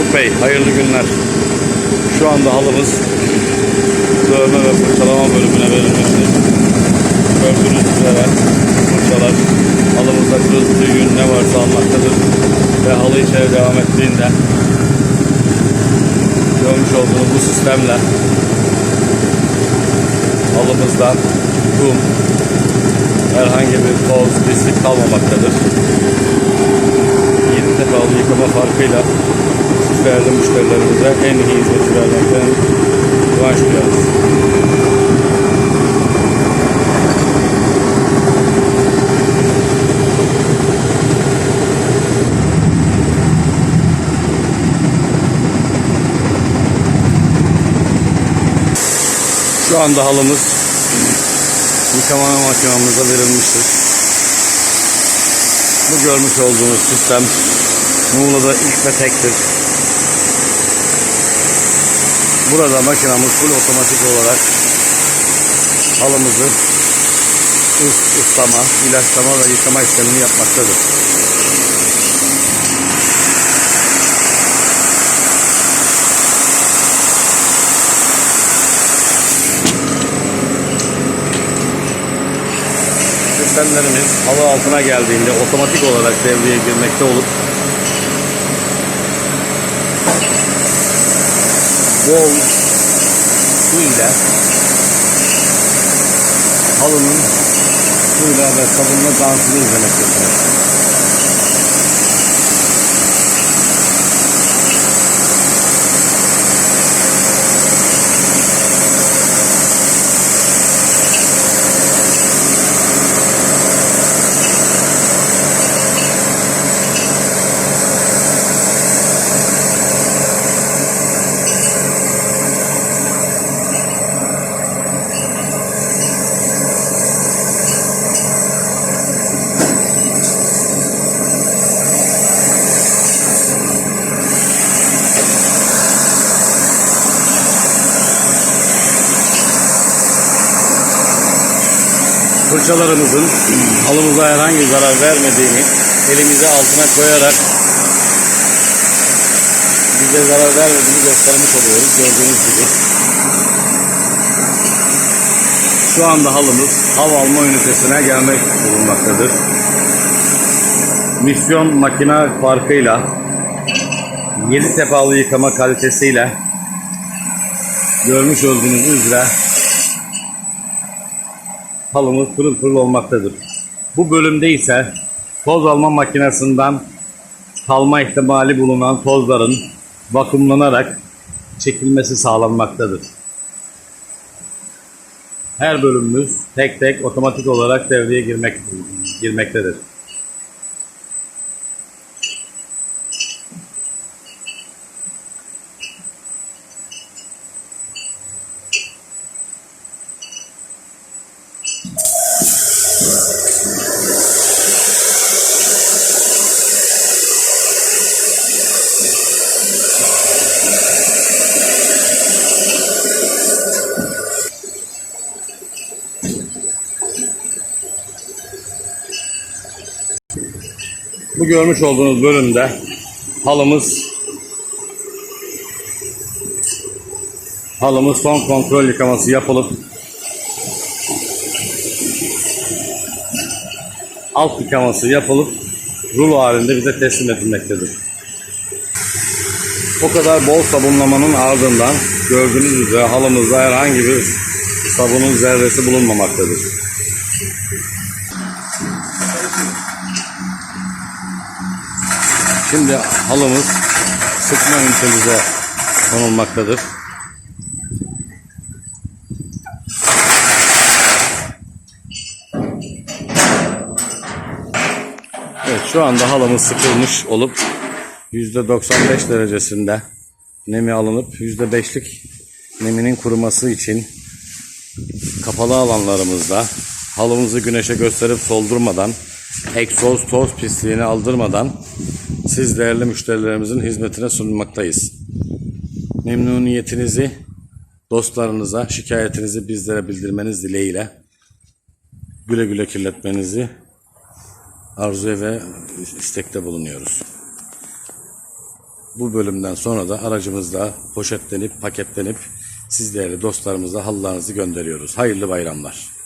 Ufuk Bey, hayırlı günler. Şu anda halımız dövme ve fırçalama bölümüne verilmiştir. Gördüğünüz üzere fırçalar halımızda kırıldığı yün ne varsa almaktadır. Ve halı içeri devam ettiğinde görmüş olduğunuz bu sistemle halımızda kum, herhangi bir toz, pislik kalmamaktadır. Yedi defalı yıkama farkıyla değerli müşterilerimize en iyi hizmeti vermekten kıvanç duyarız. Şu anda halımız yıkama makinamıza verilmiştir. Bu görmüş olduğunuz sistem Muğla'da ilk ve tektir. Burada makinamız full otomatik olarak halımızı ıs, ıslama, ilaçlama ve yıkama işlemini yapmaktadır. Sistemlerimiz halı altına geldiğinde otomatik olarak devreye girmekte olup bol su ile halının suyla ve sabunla dansını izlemektedir. Fırçalarımızın halımıza herhangi zarar vermediğini elimizi altına koyarak bize zarar vermediğini göstermiş oluyoruz gördüğünüz gibi. Şu anda halımız hava alma ünitesine gelmek bulunmaktadır. Misyon makine farkıyla 7 tepalı yıkama kalitesiyle görmüş olduğunuz üzere halımız pırıl pırıl olmaktadır. Bu bölümde ise toz alma makinesinden kalma ihtimali bulunan tozların vakumlanarak çekilmesi sağlanmaktadır. Her bölümümüz tek tek otomatik olarak devreye girmek, girmektedir. Bu görmüş olduğunuz bölümde halımız halımız son kontrol yıkaması yapılıp alt yıkaması yapılıp rulo halinde bize teslim edilmektedir. O kadar bol sabunlamanın ardından gördüğünüz üzere halımızda herhangi bir sabunun zerresi bulunmamaktadır. Şimdi halımız sıkma ünitemize konulmaktadır. Şu anda halımız sıkılmış olup %95 derecesinde nemi alınıp %5'lik neminin kuruması için kapalı alanlarımızda halımızı güneşe gösterip soldurmadan egzoz toz pisliğini aldırmadan siz değerli müşterilerimizin hizmetine sunmaktayız. Memnuniyetinizi dostlarınıza, şikayetinizi bizlere bildirmeniz dileğiyle güle güle kirletmenizi arzu ve istekte bulunuyoruz. Bu bölümden sonra da aracımızda poşetlenip paketlenip siz değerli dostlarımıza halılarınızı gönderiyoruz. Hayırlı bayramlar.